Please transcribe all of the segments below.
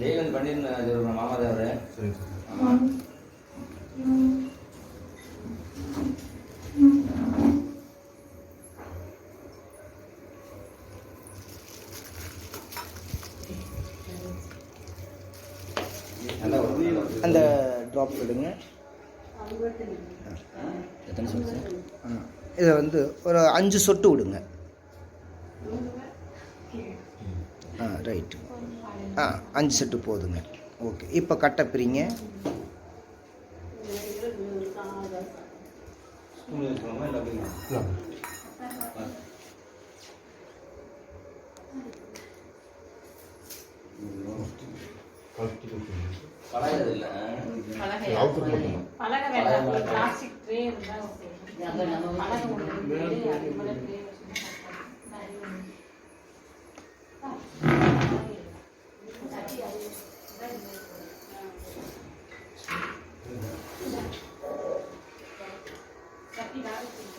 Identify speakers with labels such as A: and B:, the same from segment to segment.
A: Daily பண்ணியிருந்தேன் அது ஒரு மாமா தான் அவரு.
B: சரி சரி.
A: ஆமா நல்லா வரும், நல்லா வரும்.
C: அந்த ட்ராப் விடுங்க
A: எத்தனை
C: இதை வந்து ஒரு அஞ்சு சொட்டு விடுங்க. ஆ ரைட்டு ஆ அஞ்சு செட்டு போதுங்க. ஓகே இப்போ கட்டை பிரிங்க.
D: பலகை வேண்டாம். பிளாஸ்டிக் ட்ரே இருந்தால் ஓகே பலகை ஒன்று இருக்கு, அது மேல ட்ரே வச்சுருந்தா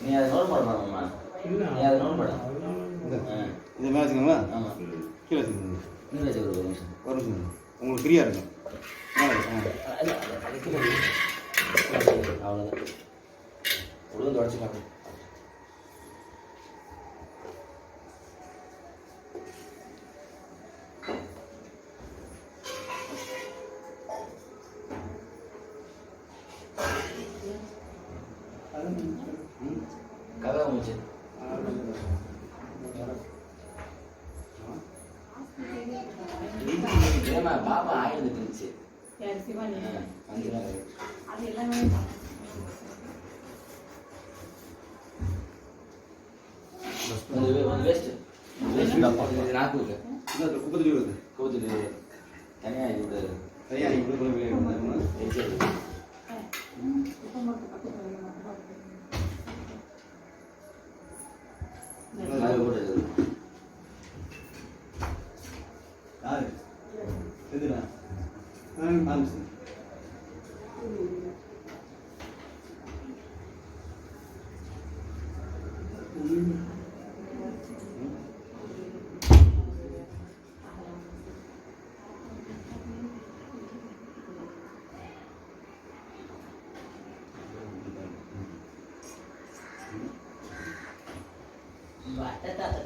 A: நீ அதை நோட் பண்ணணும்மா நீ அதை நோட் பண்ண ஆ
E: இதை மேலே வச்சுக்கோங்களா
A: ஆமாம்
E: கீழே வச்சுக்கோங்க.
A: நீ வச்சு ஒரு நிமிஷம்.
E: ஒரு நிமிஷம் உங்களுக்கு ஃப்ரீயாக இருக்கும்.
A: அவ்வளோதான் உழுந்து உடச்சிக்கலாம்
D: சிவானி. அது எல்லாமே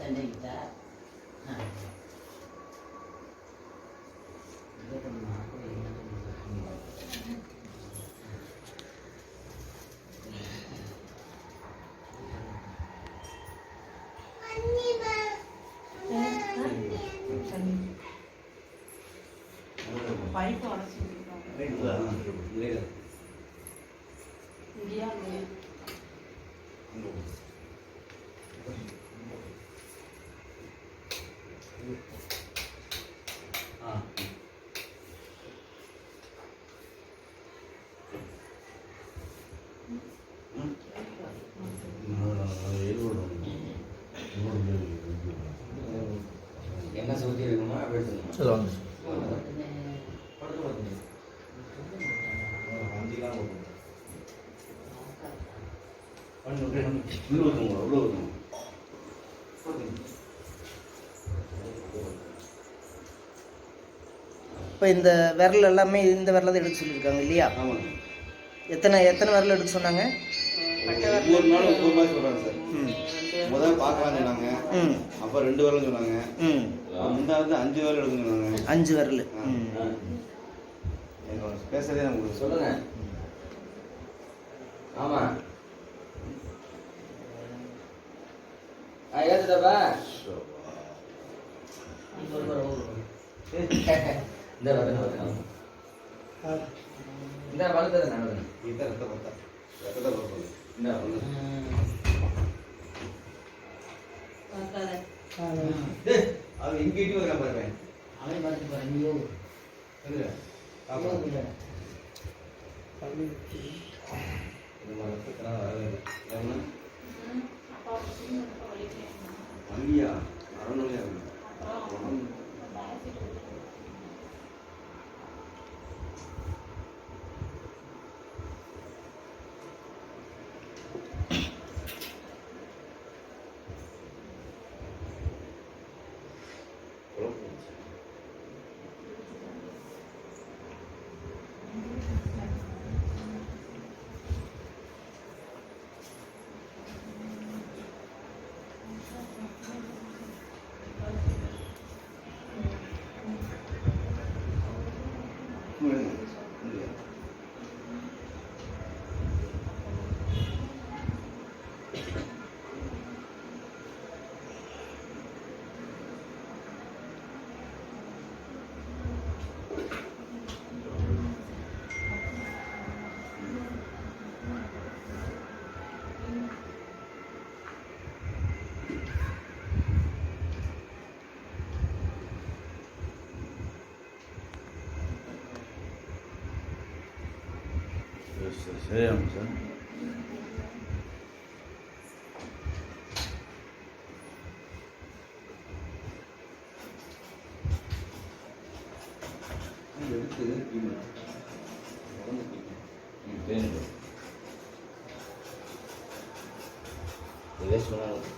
E: attending that. உள்ள ஊற்றுங்க
C: இப்போ இந்த விரல் எல்லாமே இந்த விரல தான் எடுக்க சொல்லியிருக்காங்க இல்லையா எத்தனை எத்தனை விரல் எடுக்க சொன்னாங்க?
E: ஒவ்வொரு நாளும் ஒவ்வொரு மாதிரி சொல்கிறாங்க சார்.
C: ம்.
E: முதல்ல பார்க்கலாம்னு சொன்னாங்க.
C: ம்.
E: அப்போ ரெண்டு வரலும் சொன்னாங்க.
C: ம்.
E: முந்தா வந்து அஞ்சு வரல் எடுக்கணும்னு சொன்னாங்க.
C: அஞ்சு விரல்.
E: பேசுறதே நமக்கு
A: சொல்லுங்க ஆமா. ஆ ஏத்துட்டப்பா. இந்த இந்த வளர்த்தது நடந்தது
E: இதுதான் ரத்த பார்த்தா ரத்தத்தை பார்ப்பது
A: வளர்த்தது
E: டேய் அவன் எங்க இட்டு வரா பாருங்க
F: அவன். பார்த்து பாருங்க
E: எங்க? பாப்பா 我都
B: சரி சரியாகும் சார்
A: ம் தேனி வேஸ்ட் பண்ணாலும்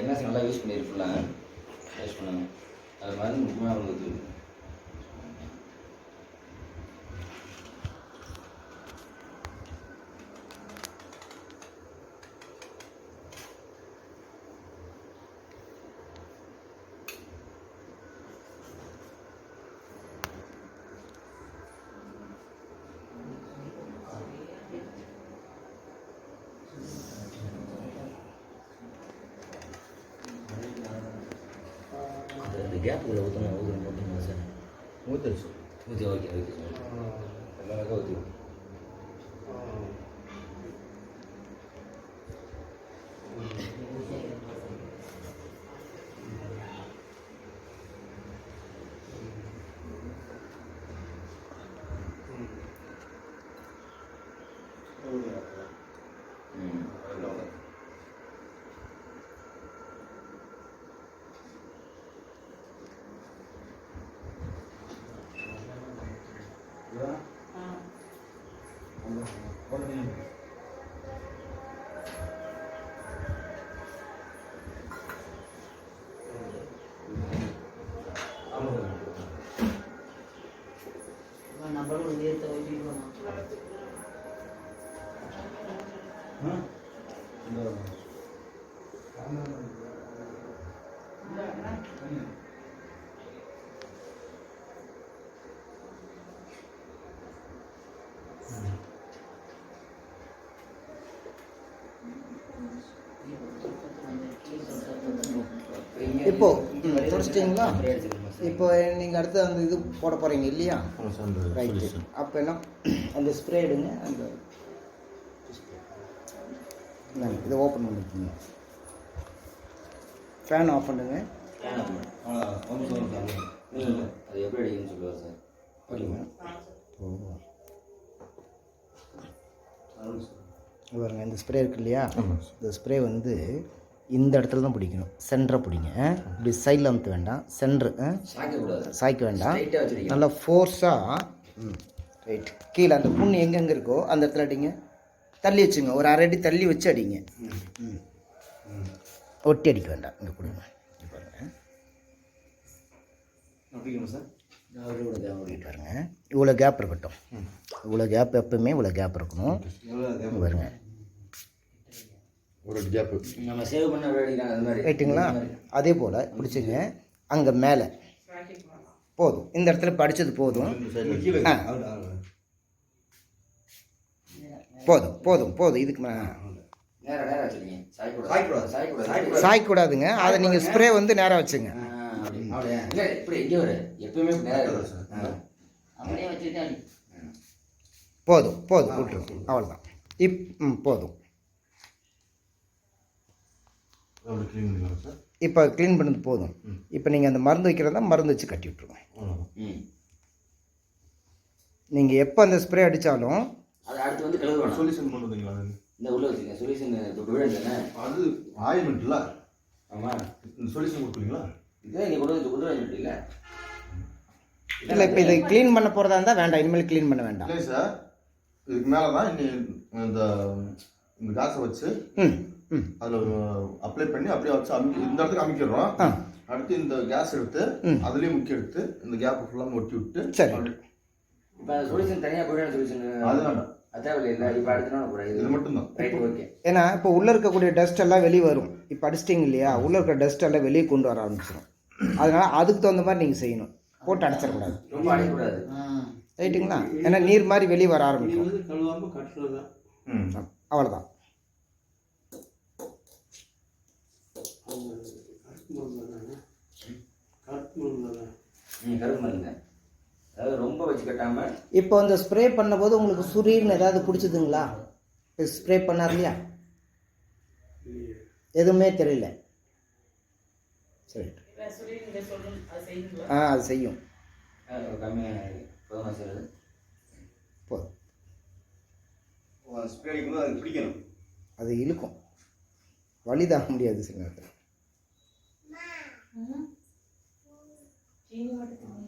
A: என்எஸ் நல்லா யூஸ் பண்ணியிருக்கலாம் யூஸ் பண்ணாங்க அது மருந்து முக்கியமாக இருந்தது. அந்த கேப் உள்ள ஊற்றணும் ஊற்றணும் ஊற்றணும் சார்
B: ஊற்றுச்சு
A: ஊற்றி ஓகே ஓகே சார் எல்லாருக்கும் ஊற்றி ம்
D: நம்மளும் உயர்த்த ஓட்டிடுவோம்
C: இப்போ ம், தொடச்சிட்டிங்களா இப்போ நீங்கள் அடுத்து அந்த இது போட போகிறீங்க இல்லையா? ரைட்டு அப்போ என்ன? அந்த ஸ்ப்ரே எடுங்க அந்த இதை ஓப்பன் பண்ணிக்கோங்க. ஃபேன் ஆஃப் பண்ணுங்க. பாருங்க இந்த ஸ்ப்ரே இருக்கு இல்லையா? இந்த ஸ்ப்ரே வந்து இந்த இடத்துல தான் பிடிக்கணும். சென்டரை பிடிங்க. இப்படி சைடில் அமுத்த வேண்டாம். சென்ட்ரு சாய்க்க வேண்டாம். நல்லா ஃபோர்ஸாக ரைட் கீழே அந்த புண்ணு எங்கெங்கே இருக்கோ அந்த இடத்துல அடிங்க. தள்ளி வச்சுங்க. ஒரு அரை அடி தள்ளி வச்சு அடிங்க. ம் ஒட்டி அடிக்க வேண்டாம். இங்கே கொடுங்க. பாருங்க. இவ்வளோ கேப் இருக்கட்டும். இவ்வளோ கேப் எப்பவுமே இவ்வளோ கேப் இருக்கணும். இங்க
B: ஒரு கேப்பு
A: நம்ம சேவ் பண்ண அது மாதிரி.
C: ரைட்டுங்களா அதே போல் பிடிச்சிங்க. அங்கே மேலே. போதும். இந்த இடத்துல படித்தது போதும். ஆ. போதும் போதும் போதும். இதுக்கு சாய்க்கூடாதுங்க அதை நீங்கள் ஸ்ப்ரே வந்து நேராக வச்சுங்க. போதும் போதும். விட்டுருங்க. அவ்வளோதான் இப் ம் போதும்
B: அப்படி க்ளீன் பண்ணிக்கலாம் சார்
C: இப்போ க்ளீன் பண்ணது போதும். இப்போ நீங்கள் அந்த மருந்து வைக்கிறதா மருந்து வச்சு கட்டி விட்ருங்க. நீங்கள் எப்போ அந்த ஸ்ப்ரே அடித்தாலும்
A: அது அடுத்து வந்து கழுவணும்
B: சொல்யூஷன் கொண்டு வந்தீங்களா அது?
A: இந்த உள்ள வச்சுருக்கேன். சொல்யூஷன் இப்போ விழுந்து தானே?
B: அது ஆயில்மெண்ட்ல
A: ஆமாம்
B: சொல்யூஷன் கொடுக்குறீங்களா?
A: இதே கொண்டு வந்து இல்லை.
C: இல்லை இப்போ இதை க்ளீன் பண்ண போகிறதா இருந்தால் வேண்டாம். இனிமேல் க்ளீன் பண்ண வேண்டாம்.
B: இல்லை சார் இதுக்கு மேலே தான் இந்த இந்த காசை வச்சு
C: ம்.
B: அதில் அப்ளை பண்ணி அப்படியே வச்சு அமி இந்த இடத்துக்கு அமைக்கிறோம். அடுத்து இந்த கேஸ் எடுத்து. அதுலேயும் முக்கிய எடுத்து இந்த கேப் ஃபுல்லாக ஒட்டி விட்டு
C: சரி.
A: இப்போ சொல்யூஷன் தனியாக போய்ட்டு சொல்யூஷன்
B: அது வேண்டாம்
A: அது தேவையில்லை இல்லை இப்போ அடுத்த கூட
B: இது
A: இது
B: மட்டும்தான்.
A: ரைட் ஓகே
C: ஏன்னா இப்போ உள்ளே இருக்கக்கூடிய டஸ்ட் எல்லாம் வெளியே வரும். இப்போ அடிச்சிட்டிங்க இல்லையா? உள்ளே இருக்கிற டஸ்ட் எல்லாம் வெளியே கொண்டு வர ஆரம்பிச்சிடும் அதனால அதுக்கு தகுந்த மாதிரி நீங்கள் செய்யணும். போட்டு அடைச்சிடக்கூடாது.
A: ரொம்ப அடையக்கூடாது
C: ரைட்டுங்களா ஏன்னா நீர் மாதிரி வெளியே வர ஆரம்பிக்கும். அவ்வளோதான்
A: அதாவது ரொம்ப வச்சு கட்டாம
C: இப்போ அந்த ஸ்ப்ரே பண்ணும்போது உங்களுக்கு சுரீர்னு ஏதாவது பிடிச்சதுங்களா ஸ்ப்ரே பண்ணார் இல்லையா. எதுவுமே தெரியல. சரி. ஆ அது செய்யும்.
A: போதுமா
B: அது? பிடிக்கணும்.
C: அது இழுக்கும். வலி தாங்க முடியாது சில நேரத்தில்
D: చీని పట్టుకుని